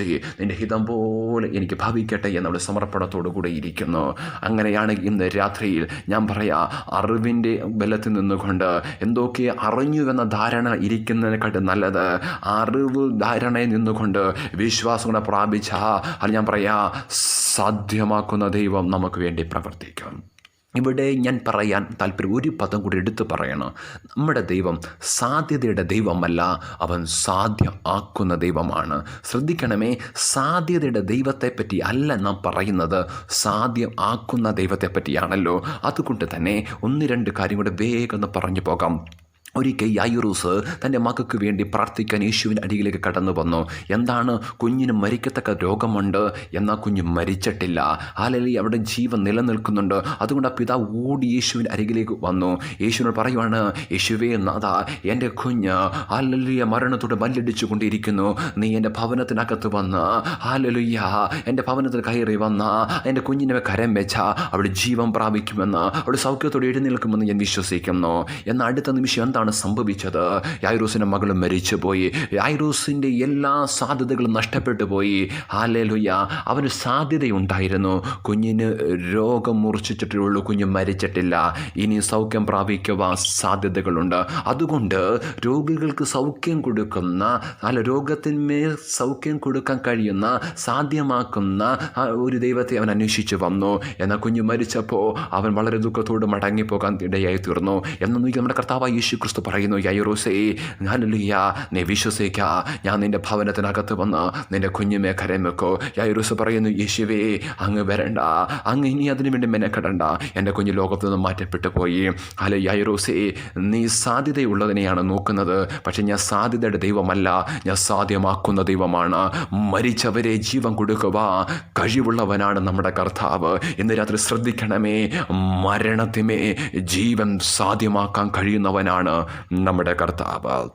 യായുറോസി നിന്റെ ഹിതം പോലെ എനിക്ക് ഭവിക്കട്ടെ എന്നുള്ള സമർപ്പണത്തോടു കൂടെ ഇരിക്കുന്നു. അങ്ങനെയാണ് ഇന്ന് രാത്രിയിൽ ഞാൻ പറയാ അറിവിന്റെ ബലത്തിൽ നിന്നുകൊണ്ട് എന്തൊക്കെ അറിഞ്ഞുവെന്ന ധാരണ ഇരിക്കുന്നതിനെക്കാട്ടും നല്ലത്. അറിവ് ധാരണയിൽ നിന്നുകൊണ്ട് വിശ്വാസം കൂടെ പ്രാപിച്ച അത് ഞാൻ പറയാ സാധ്യമാക്കുന്ന ദൈവം നമുക്ക് വേണ്ടി പ്രവർത്തിക്കും. ഇവിടെ ഞാൻ പറയാൻ താല്പര്യം ഒരു പദം കൂടി എടുത്തു പറയണം. നമ്മുടെ ദൈവം സാധ്യതയുടെ ദൈവമല്ല അവൻ സാധ്യ ആക്കുന്ന ദൈവമാണ്. ശ്രദ്ധിക്കണമേ സാധ്യതയുടെ ദൈവത്തെപ്പറ്റി അല്ല നാം പറയുന്നത്. സാധ്യം ആക്കുന്ന ദൈവത്തെപ്പറ്റിയാണല്ലോ. അതുകൊണ്ട് തന്നെ ഒന്ന് രണ്ട് കാര്യം കൂടെ വേഗം പറഞ്ഞു പോകാം. ഒരിക്കൽ യായുറൂസ് തന്റെ മകൾക്ക് വേണ്ടി പ്രാർത്ഥിക്കാൻ യേശുവിന്റെ അടിയിലേക്ക് കടന്നു വന്നു. എന്താണ്? കുഞ്ഞിന് മരിക്കത്തക്ക രോഗമുണ്ട്. എന്നാൽ കുഞ്ഞ് മരിച്ചിട്ടില്ല. ആലലി അവിടെ ജീവൻ നിലനിൽക്കുന്നുണ്ട്. അതുകൊണ്ട് ആ പിതാവ് ഓടി യേശുവിന്റെ അരികിലേക്ക് വന്നു. യേശുവിനോട് പറയുവാണ് യേശുവേ നാഥ എന്റെ കുഞ്ഞ് ആലലിയ മരണത്തോട് മല്ലടിച്ചു കൊണ്ടിരിക്കുന്നു നീ എന്റെ ഭവനത്തിനകത്ത് വന്ന് ആലലുയ്യ എന്റെ ഭവനത്തിൽ കയറി വന്ന എന്റെ കുഞ്ഞിനെ കരം വെച്ച അവിടെ ജീവൻ പ്രാപിക്കുമെന്ന് അവിടെ സൗഖ്യത്തോടെ എഴുന്നേൽക്കുമെന്ന് ഞാൻ വിശ്വസിക്കുന്നു. എന്നാൽ അടുത്ത നിമിഷം എന്താണ് സംഭവിച്ചത്? യായിറൂസിന്റെ മകൾ മരിച്ചുപോയി. യായിറൂസിന്റെ എല്ലാ സാധ്യതകളും നഷ്ടപ്പെട്ടു പോയി. ഹാലേലുയ്യ അവന് സാധ്യതയുണ്ടായിരുന്നു. കുഞ്ഞിന് രോഗം മുറിച്ചിട്ടേ ഉള്ളൂ. കുഞ്ഞ് മരിച്ചിട്ടില്ല. ഇനി സൗഖ്യം പ്രാപിക്കുവാൻ സാധ്യതകളുണ്ട്. അതുകൊണ്ട് രോഗികൾക്ക് സൗഖ്യം കൊടുക്കുന്ന അല്ല രോഗത്തിന്മേൽ സൗഖ്യം കൊടുക്കാൻ കഴിയുന്ന സാധ്യമാക്കുന്ന ഒരു ദൈവത്തെ അവൻ അന്വേഷിച്ചു വന്നു. എന്നാൽ കുഞ്ഞ് മരിച്ചപ്പോൾ അവൻ വളരെ ദുഃഖത്തോട് മടങ്ങിപ്പോകാൻ ഇടയായി തീർന്നു എന്നൊന്നും നമ്മുടെ കർത്താവ് യേശു ക്രിസ്തു പറയുന്നു യൈറോസേ ഞാനല്ലിയ നീ വിശ്വസിക്ക. ഞാൻ നിന്റെ ഭവനത്തിനകത്ത് വന്ന് നിന്റെ കുഞ്ഞുമേ വെക്കോ യൈറൂസ് പറയുന്നു യേശുവേ അങ്ങ് വരണ്ട. അങ്ങ് ഇനി അതിനു വേണ്ടി മെനക്കെടണ്ട. എന്റെ കുഞ്ഞ് ലോകത്തു നിന്ന് മാറ്റപ്പെട്ടു പോയി അല്ല യൈറൂസേ നീ സാധ്യതയുള്ളതിനെയാണ് നോക്കുന്നത്. പക്ഷെ ഞാൻ സാധ്യതയുടെ ദൈവമല്ല. ഞാൻ സാധ്യമാക്കുന്ന ദൈവമാണ്. മരിച്ചവരെ ജീവൻ കൊടുക്കുക കഴിവുള്ളവനാണ് നമ്മുടെ കർത്താവ്. ഇന്ന് രാത്രി ശ്രദ്ധിക്കണമേ. മരണത്തിമേ ജീവൻ സാധ്യമാക്കാൻ കഴിയുന്നവനാണ്. നമ്മുടെ കർത്താവ്.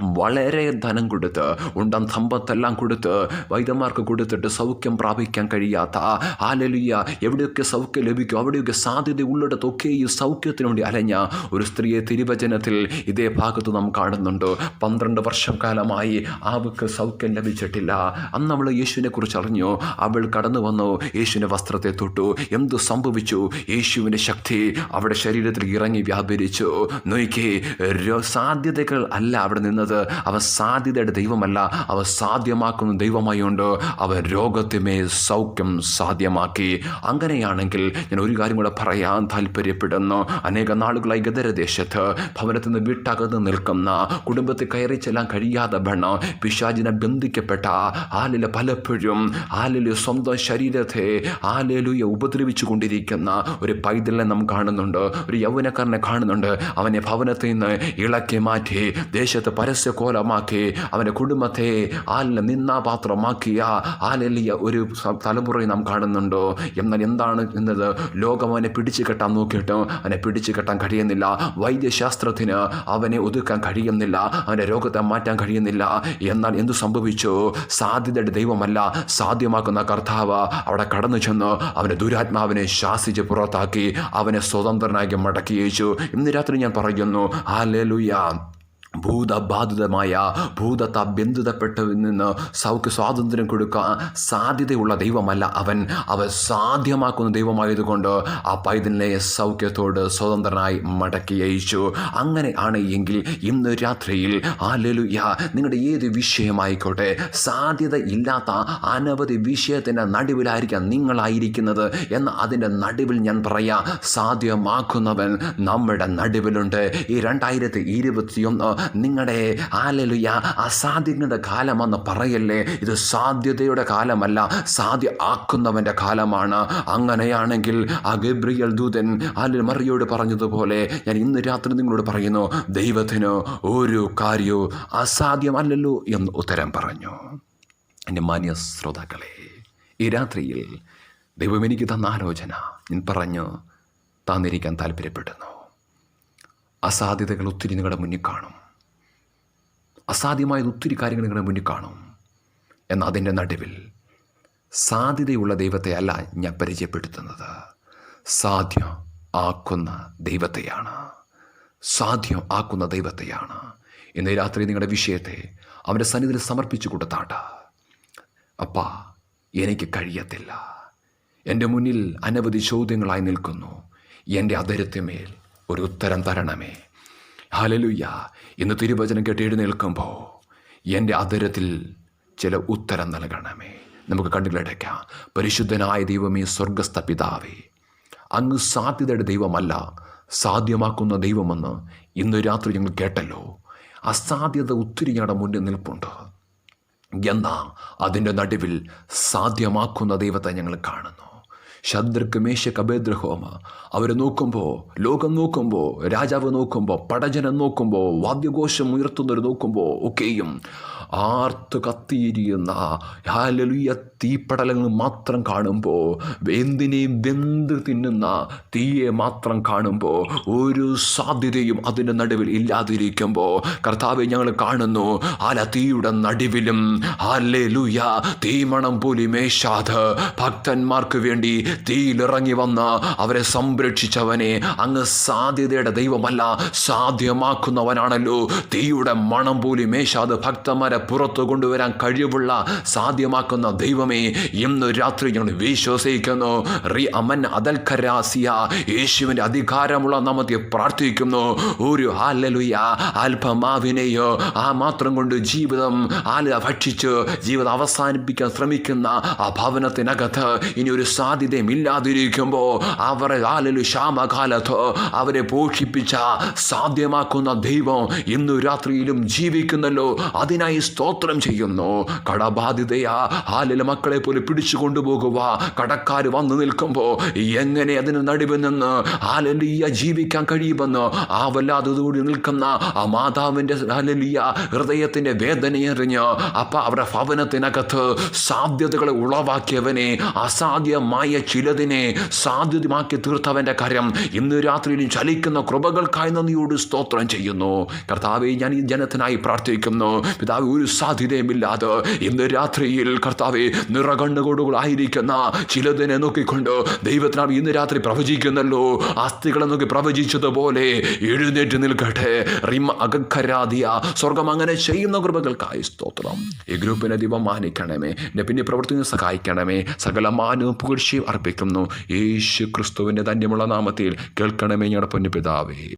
വളരെ ധനം കൊടുത്ത് ഉണ്ടം സമ്പത്തെല്ലാം കൊടുത്ത് വൈദ്യന്മാർക്ക് കൊടുത്തിട്ട് സൗഖ്യം പ്രാപിക്കാൻ കഴിയാത്ത ആലലിയ എവിടെയൊക്കെ സൗഖ്യം ലഭിക്കും അവിടെയൊക്കെ സാധ്യത ഉള്ളിടത്തൊക്കെ ഈ സൗഖ്യത്തിന് വേണ്ടി അലഞ്ഞ ഒരു സ്ത്രീയെ തിരുവചനത്തിൽ ഇതേ ഭാഗത്ത് നാം കാണുന്നുണ്ട്. പന്ത്രണ്ട് വർഷം കാലമായി അവൾക്ക് സൗഖ്യം ലഭിച്ചിട്ടില്ല. അന്ന് അവൾ യേശുവിനെ കുറിച്ച് അറിഞ്ഞു. അവൾ കടന്നു വന്നു യേശുവിന്റെ വസ്ത്രത്തെ തൊട്ടു. എന്ത് സംഭവിച്ചു? യേശുവിന്റെ ശക്തി അവിടെ ശരീരത്തിൽ ഇറങ്ങി വ്യാപരിച്ചു. നോക്കി സാധ്യതകൾ അല്ല അവിടെ നിന്നത് അവ സാധ്യതയുടെ ദൈവമല്ല അവ സാധ്യമാക്കുന്ന ദൈവമായുണ്ട് അവ രോഗത്തിമേ സൗഖ്യം സാധ്യമാക്കി. അങ്ങനെയാണെങ്കിൽ ഞാൻ ഒരു കാര്യം കൂടെ പറയാൻ താല്പര്യപ്പെടുന്നു. അനേക നാളുകളായി ഗദരദേശത്ത് ഭവനത്തിൽ നിന്ന് വിട്ടകന്ന് നിൽക്കുന്ന കുടുംബത്തിൽ കയറി ചെല്ലാൻ കഴിയാതെ വേണം പിശാചിനെ ബന്ധിക്കപ്പെട്ട ആലില പലപ്പോഴും ആലിൽ സ്വന്തം ശരീരത്തെ ആലേലുയെ ഉപദ്രവിച്ചു കൊണ്ടിരിക്കുന്ന ഒരു പൈതലിനെ നാം കാണുന്നുണ്ട് ഒരു യൗവനക്കാരനെ കാണുന്നുണ്ട്. അവനെ ഭവനത്തിൽ നിന്ന് ഇളക്കി മാറ്റി ദേശത്ത് പരസ്യകോലമാക്കി അവന്റെ കുടുംബത്തെ ആലിനെ നിന്നാപാത്രമാക്കിയ ആലെലിയ ഒരു തലമുറയെ നാം കാണുന്നുണ്ടോ? എന്നാൽ എന്താണ് എന്നത്? ലോകം അവനെ പിടിച്ചു കെട്ടാൻ നോക്കിയിട്ടും അവനെ പിടിച്ചു കെട്ടാൻ കഴിയുന്നില്ല. വൈദ്യശാസ്ത്രത്തിന് അവനെ ഒതുക്കാൻ കഴിയുന്നില്ല. അവന്റെ രോഗത്തെ മാറ്റാൻ കഴിയുന്നില്ല. എന്നാൽ എന്തു സംഭവിച്ചു? സാധ്യതയുടെ ദൈവമല്ല സാധ്യമാക്കുന്ന കർത്താവ് അവിടെ കടന്നു ചെന്ന് അവന്റെ ദുരാത്മാവിനെ ശാസിച്ച് പുറത്താക്കി അവനെ സ്വതന്ത്രനാക്കി മടക്കി അയച്ചു. ഇന്ന് രാത്രി ഞാൻ പറയുന്നു ഹാലേലുയ. ഭൂതബാധിതമായ ഭൂതത്ത ബന്ധിതപ്പെട്ടവരിൽ നിന്ന് സൗഖ്യ സ്വാതന്ത്ര്യം കൊടുക്കാൻ സാധ്യതയുള്ള ദൈവമല്ല അവൻ. അവൻ സാധ്യമാക്കുന്ന ദൈവമായതുകൊണ്ട് ആ പൈതലിനെ സൗഖ്യത്തോട് സ്വതന്ത്രനായി മടക്കി അയച്ചു. അങ്ങനെ ആണ് എങ്കിൽ ഇന്ന് രാത്രിയിൽ ആ ലലുയ നിങ്ങളുടെ ഏത് വിഷയമായിക്കോട്ടെ സാധ്യത ഇല്ലാത്ത അനവധി വിഷയത്തിന്റെ നടുവിലായിരിക്കാം നിങ്ങളായിരിക്കുന്നത് എന്ന അതിന്റെ നടുവിൽ ഞാൻ പറയാം. സാധ്യമാക്കുന്നവൻ നമ്മുടെ നടുവിലുണ്ട്. ഈ രണ്ടായിരത്തി ഇരുപത്തിയൊന്ന് നിങ്ങളുടെ ആലലുയ അസാധ്യങ്ങളുടെ കാലമെന്ന് പറയല്ലേ? ഇത് സാധ്യതയുടെ കാലമല്ല സാധ്യ ആക്കുന്നവന്റെ കാലമാണ്. അങ്ങനെയാണെങ്കിൽ ആ ഗബ്രിയൽ ദൂതൻ ആലിൽ മറിയോട് പറഞ്ഞതുപോലെ ഞാൻ ഇന്ന് രാത്രി നിങ്ങളോട് പറയുന്നു ദൈവത്തിന് ഒരു കാര്യവും അസാധ്യമല്ലല്ലോ എന്ന് ഉത്തരം പറഞ്ഞു. എന്റെ മാന്യ ശ്രോതാക്കളെ ഈ രാത്രിയിൽ ദൈവം എനിക്ക് തന്ന ആലോചന ഞാൻ പറഞ്ഞു തന്നിരിക്കാൻ താല്പര്യപ്പെടുന്നു അസാധ്യതകൾ ഒത്തിരി നിങ്ങളുടെ മുന്നിൽ കാണും. അസാധ്യമായ ഒത്തിരി കാര്യങ്ങൾ നിങ്ങളുടെ മുന്നിൽ കാണും. എന്നാൽ അതിന്റെ നടുവിൽ സാധ്യതയുള്ള ദൈവത്തെ അല്ല ഞാൻ പരിചയപ്പെടുത്തുന്നത്. സാധ്യം ആക്കുന്ന ദൈവത്തെയാണ്. സാധ്യം ആക്കുന്ന ദൈവത്തെയാണ്. ഇന്ന് രാത്രി നിങ്ങളുടെ വിഷയത്തെ അവന്റെ സന്നിധിയിൽ സമർപ്പിച്ചു കൊടുത്താട്ട. അപ്പാ എനിക്ക് കഴിയത്തില്ല. എന്റെ മുന്നിൽ അനവധി ചോദ്യങ്ങളായി നിൽക്കുന്നു. എന്റെ അതിരത്തിന്മേൽ ഒരു ഉത്തരം തരണമേ. ഹലലുയ്യ. ഇന്ന് തിരുവചനം കേട്ട് നിൽക്കുമ്പോൾ എന്റെ അതിരത്തിൽ ചില ഉത്തരം നൽകണമേ. നമുക്ക് കണ്ണിലടയ്ക്കാം പരിശുദ്ധനായ ദൈവമേ സ്വർഗസ്ഥ പിതാവേ അങ്ങ് സാധ്യതയുടെ ദൈവമല്ല സാധ്യമാക്കുന്ന ദൈവമെന്ന് ഇന്ന് രാത്രി ഞങ്ങൾ കേട്ടല്ലോ. അസാധ്യത ഒത്തിരി ഞങ്ങളുടെ മുന്നിൽ നിൽപ്പുണ്ട്. എന്നാ അതിന്റെ നടുവിൽ സാധ്യമാക്കുന്ന ദൈവത്തെ ഞങ്ങൾ കാണുന്നു. ശദ്രക്ക് മേശക്ക് അഭേദ്രഹോമ അവർ നോക്കുമ്പോൾ ലോകം നോക്കുമ്പോൾ രാജാവ് നോക്കുമ്പോൾ പടജനം നോക്കുമ്പോൾ വാദ്യഘോഷം ഉയർത്തുന്നവർ നോക്കുമ്പോൾ ഒക്കെയും ആർത്ത് കത്തിയിരിക്കുന്ന ഹാലലുയ തീപ്പടലങ്ങൾ മാത്രം കാണുമ്പോൾ എന്തിനേയും വെന്ത് തിന്നുന്ന തീയെ മാത്രം കാണുമ്പോൾ ഒരു സാധ്യതയും അതിന്റെ നടുവിൽ ഇല്ലാതിരിക്കുമ്പോൾ കർത്താവെ ഞങ്ങൾ കാണുന്നു ആല തീയുടെ നടുവിലും ഹാലലുയ തീമണം പോലും മേശാത് ഭക്തന്മാർക്ക് വേണ്ടി തീയിലിറങ്ങി വന്ന് അവരെ സംരക്ഷിച്ചവനെ അങ്ങ് സാധ്യതയുടെ ദൈവമല്ല സാധ്യമാക്കുന്നവനാണല്ലോ. തീയുടെ മണം പോലും മേശാത് ഭക്തന്മാരെ പുറത്തു കൊണ്ടുവരാൻ കഴിവുള്ള സാധ്യമാക്കുന്ന ദൈവമേ ഇന്ന് രാത്രി ഞങ്ങൾ വിശ്വസിക്കുന്നു. റി അമൻ അതൽഖരാസിയ യേശുവിന്റെ അധികാരമുള്ള നാമത്തെ പ്രാർത്ഥിക്കുന്നു. ഒരു ഹാലലുയ അല്പമാവിനെയോ ആ മാത്രം കൊണ്ട് ജീവിതം ആല ഭക്ഷിച്ച് ജീവിതം അവസാനിപ്പിക്കാൻ ശ്രമിക്കുന്ന ആ ഭവനത്തിനകത്ത് ഇനി ഒരു സാധ്യതയും ഇല്ലാതിരിക്കുമ്പോൾ അവരെ കാലിൽ ക്ഷാമകാലത്ത് അവരെ പോഷിപ്പിച്ച സാധ്യമാക്കുന്ന ദൈവം ഇന്നു രാത്രിയിലും ജീവിക്കുന്നല്ലോ. അതിനായി സ്തോത്രം ചെയ്യുന്നു. കടബാധിതയാ ഹാലിലെ മക്കളെ പോലെ പിടിച്ചു കൊണ്ടുപോകുക കടക്കാർ വന്നു നിൽക്കുമ്പോൾ എങ്ങനെ അതിന് നടുവിൽ നിന്ന് ഹാലലിയ ജീവിക്കാൻ കഴിയുമെന്ന് ആ വല്ലാത്തതോടി നിൽക്കുന്ന ആ മാതാവിന്റെ ഹാലലിയ ഹൃദയത്തിന്റെ വേദനയെറിഞ്ഞ് അപ്പം അവരുടെ ഭവനത്തിനകത്ത് സാധ്യതകളെ ഉളവാക്കിയവനെ അസാധ്യമായ ചിലതിനെ സാധ്യതമാക്കി തീർത്തവന്റെ കാര്യം ഇന്ന് രാത്രിയിലും ചലിക്കുന്ന കൃപകൾക്കായി നന്ദിയോട് സ്തോത്രം ചെയ്യുന്നു. കർത്താവെ ഞാൻ ഈ ജനത്തിനായി പ്രാർത്ഥിക്കുന്നു. പിതാവ് ഒരു സാധ്യതയുമില്ലാതെ ഇന്ന് രാത്രിയിൽ കർത്താവെ നിറകണ്ണുകോടുകളായിരിക്കുന്ന ചിലതിനെ നോക്കിക്കൊണ്ട് ദൈവത്തിനാവ് ഇന്ന് രാത്രി പ്രവചിക്കുന്നല്ലോ. അസ്ഥികളെ നോക്കി പ്രവചിച്ചതുപോലെ എഴുന്നേറ്റ് നിൽക്കട്ടെ. റിമ അകഖരാദിയ സ്വർഗം അങ്ങനെ ചെയ്യുന്ന കൃപകൾക്കായി സ്തോത്രം. ഈ ഗ്രൂപ്പിനെ ദൈവം മാനിക്കണമേ. എന്നെ പിന്നെ പ്രവർത്തിക്കുന്ന സഹായിക്കണമേ. സകല മാനവും പുകഴ്ചയും അർപ്പിക്കുന്നു. യേശു ക്രിസ്തുവിന്റെ ധന്യമുള്ള നാമത്തിൽ കേൾക്കണമേ ഞങ്ങളുടെ പൊന്നു പിതാവേ.